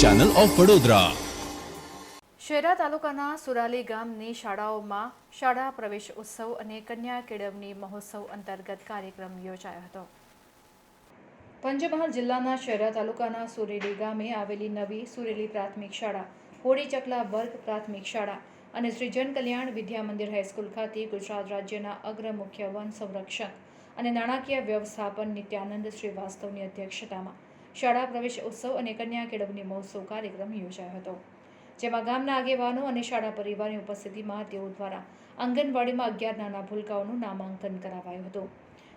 Channel of Vadodara શેરા તાલુકાના સુરાલી ગામની શાળાઓમાં શાળા પ્રવેશ ઉત્સવ અને કન્યા કેળવણી મહોત્સવ અંતર્ગત કાર્યક્રમ યોજાયો હતો. પંચમહાલ જિલ્લાના શહેરા તાલુકાના સુરેલી ગામે આવેલી નવી સુરેલી પ્રાથમિક શાળા, હોળી ચકલા વર્ગ પ્રાથમિક શાળા અને શ્રી જન કલ્યાણ વિદ્યા મંદિર હાઈસ્કૂલ ખાતે ગુજરાત રાજ્યના અગ્ર મુખ્ય વન સંરક્ષક અને નાણાકીય વ્યવસ્થાપન નિત્યાનંદ શ્રીવાસ્તવની અધ્યક્ષતામાં શાળા પ્રવેશ ઉત્સવ અને કન્યા કેળવણી મહોત્સવ કાર્યક્રમ યોજાયો હતો, જેમાં ગામના આગેવાનો અને શાળા પરિવારની ઉપસ્થિતિમાં તેઓ દ્વારા આંગણવાડીમાં અગિયાર નાના ભૂલકાઓનું નામાંકન કરાવાયું હતું.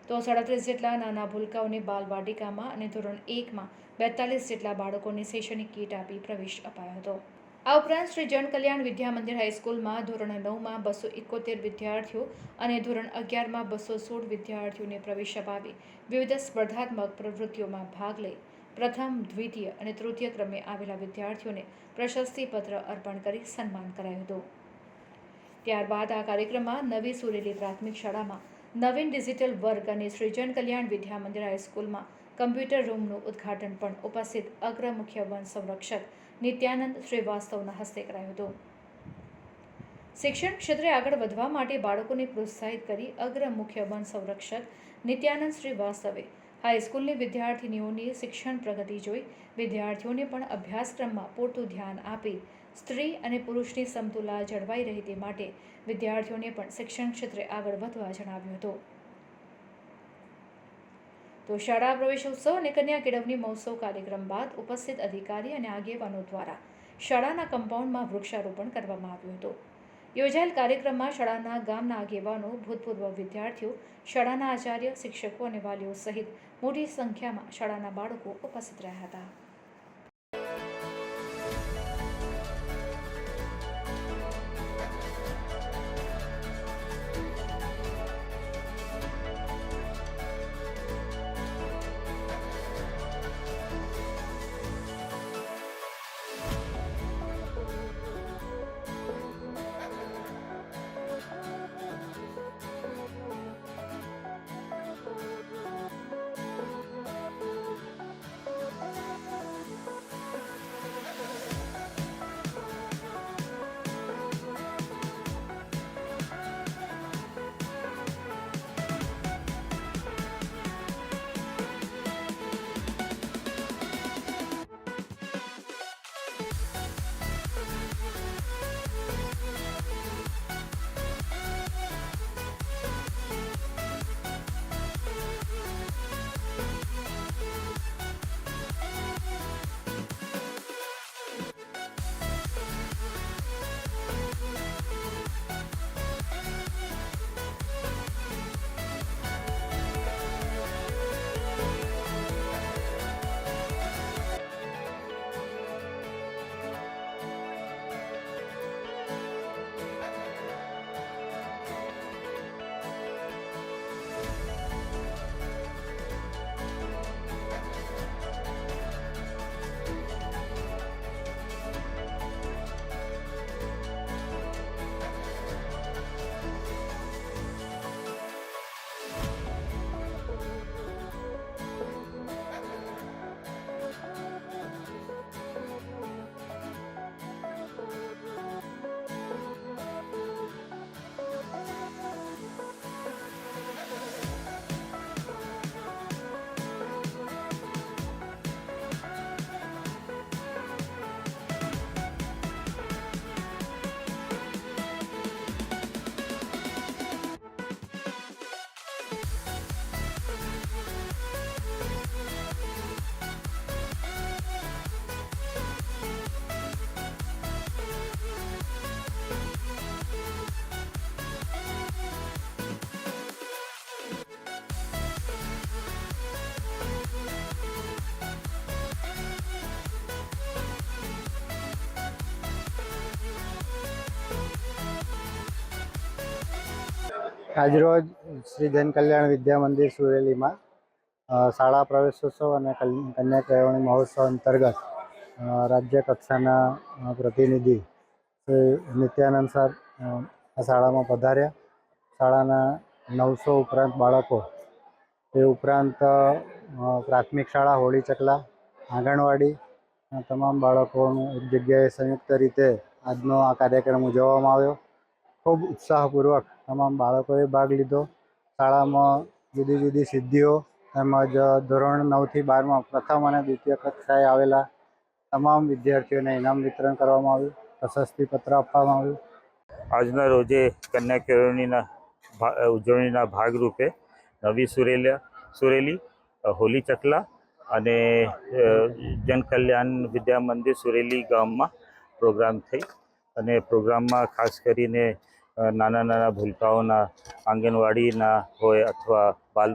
તો સાડત્રીસ જેટલા નાના ભૂલકાઓને બાલવાટિકામાં અને ધોરણ એકમાં બેતાલીસ જેટલા બાળકોને શૈક્ષણિક કીટ આપી પ્રવેશ અપાયો હતો. આ ઉપરાંત શ્રી જન કલ્યાણ વિદ્યા હાઈસ્કૂલમાં ધોરણ નવમાં બસો એકોતેર વિદ્યાર્થીઓ અને ધોરણ અગિયારમાં બસો સોળ વિદ્યાર્થીઓને પ્રવેશ અપાવી વિવિધ સ્પર્ધાત્મક પ્રવૃત્તિઓમાં ભાગ લઈ પ્રથમ, દ્વિતીય અને તૃતીય ક્રમે આવેલા વિદ્યાર્થીઓને પ્રશસ્તિપત્ર અર્પણ કરી સન્માન કરાયું હતું. ત્યારબાદ આ કાર્યક્રમમાં નવી સુરેલી પ્રાથમિક શાળામાં નવીન ડિજિટલ વર્ગ અને સૃજન કલ્યાણ વિદ્યા મંદિર હાઈસ્કૂલમાં કમ્પ્યુટર રૂમનું ઉદ્ઘાટન પણ ઉપસ્થિત અગ્ર મુખ્ય વન સંરક્ષક નિત્યાનંદ શ્રીવાસ્તવના હસ્તે કરાયું હતું. શિક્ષણ ક્ષેત્રે આગળ વધવા માટે બાળકોને પ્રોત્સાહિત કરી અગ્ર મુખ્ય વન સંરક્ષક નિત્યાનંદ શ્રીવાસ્તવે હાઈસ્કૂલની વિદ્યાર્થીનીઓની શિક્ષણ પ્રગતિ જોઈ વિદ્યાર્થીઓને પણ અભ્યાસક્રમમાં પૂરતું ધ્યાન આપી સ્ત્રી અને પુરુષની સમતુલા જળવાઈ રહે તે માટે વિદ્યાર્થીઓને પણ શિક્ષણ ક્ષેત્રે આગળ વધવા જણાવ્યું હતું. તો શાળા પ્રવેશોત્સવ અને કન્યા કેળવણી મહોત્સવ કાર્યક્રમ બાદ ઉપસ્થિત અધિકારી અને આગેવાનો દ્વારા શાળાના કમ્પાઉન્ડમાં વૃક્ષારોપણ કરવામાં આવ્યું હતું. યોજાયેલ કાર્યક્રમમાં શાળાના ગામના આગેવાનો, ભૂતપૂર્વ વિદ્યાર્થીઓ, શાળાના આચાર્ય, શિક્ષકો અને વાલીઓ સહિત મોટી સંખ્યામાં શાળાના બાળકો ઉપસ્થિત રહ્યા હતા. આજરોજ શ્રી જન કલ્યાણ વિદ્યા મંદિર સુરેલીમાં શાળા પ્રવેશોત્સવ અને કન્યા કેળવણી મહોત્સવ અંતર્ગત રાજ્ય કક્ષાના પ્રતિનિધિ શ્રી નિત્યાનંદ સર આ શાળામાં પધાર્યા. શાળાના નવસો ઉપરાંત બાળકો તે ઉપરાંત પ્રાથમિક શાળા હોળી ચકલા, આંગણવાડી તમામ બાળકોનું એક જગ્યાએ સંયુક્ત રીતે આજનો આ કાર્યક્રમ ઉજવવામાં આવ્યો. ખૂબ ઉત્સાહપૂર્વક તમામ બાળકોએ ભાગ લીધો. શાળામાં જુદી જુદી સિદ્ધિઓ તેમજ ધોરણ નવથી બારમાં પ્રથમ અને દ્વિતીય કક્ષાએ આવેલા તમામ વિદ્યાર્થીઓને ઇનામ વિતરણ કરવામાં આવ્યું, પ્રશસ્તિપત્ર આપવામાં આવ્યું. આજના રોજે કન્યા કેળવણીના ઉજવણીના ભાગરૂપે નવી સુરેલિયા, સુરેલી હોલી ચકલા અને જનકલ્યાણ વિદ્યા મંદિર સુરેલી ગામમાં પ્રોગ્રામ થઈ. અને પ્રોગ્રામમાં ખાસ કરીને નાના નાના ભૂલકાઓના આંગણવાડીના હોય અથવા બાલ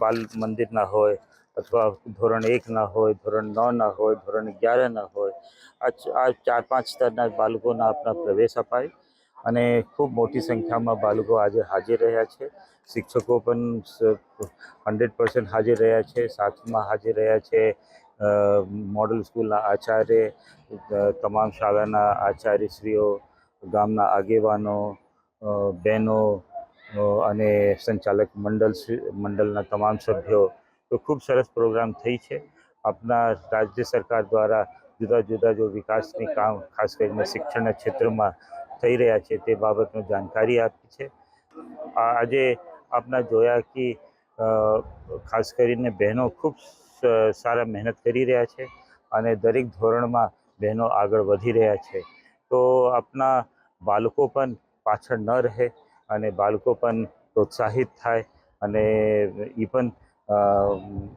બાલ મંદિરના હોય અથવા ધોરણ એકના હોય, ધોરણ નવના હોય, ધોરણ અગિયારના હોય, આ ચાર પાંચ સ્તરના બાળકોના આપણા પ્રવેશ અપાય અને ખૂબ મોટી સંખ્યામાં બાળકો આજે હાજર રહ્યા છે. શિક્ષકો પણ હંડ્રેડ પર્સન્ટ હાજર રહ્યા છે સાથમાં હાજર રહ્યા છે. મોડલ સ્કૂલના આચાર્ય તમામ શાળાના આચાર્યશ્રીઓ ગામના આગેવાનો બહેનો અને સંચાલક મંડળ મંડળના તમામ સભ્યો, તો ખૂબ સરસ પ્રોગ્રામ થઈ છે. આપના રાજ્ય સરકાર દ્વારા જુદા જુદા જો વિકાસની કામ, ખાસ કરીને શિક્ષણના ક્ષેત્રમાં થઈ રહ્યા છે તે બાબતનું જાણકારી આપી છે. આજે આપના જોયા કે ખાસ કરીને બહેનો ખૂબ સારા મહેનત કરી રહ્યા છે અને દરેક ધોરણમાં બહેનો આગળ વધી રહ્યા છે. તો આપના બાળકો પણ પાછળ ન રહે અને બાળકો પણ પ્રોત્સાહિત થાય અને એ પણ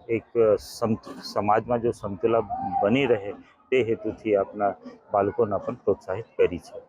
એક સમ સમાજમાં જો સમતુલા બની રહે તે હેતુથી આપણા બાળકોના પણ પ્રોત્સાહિત કરી છે.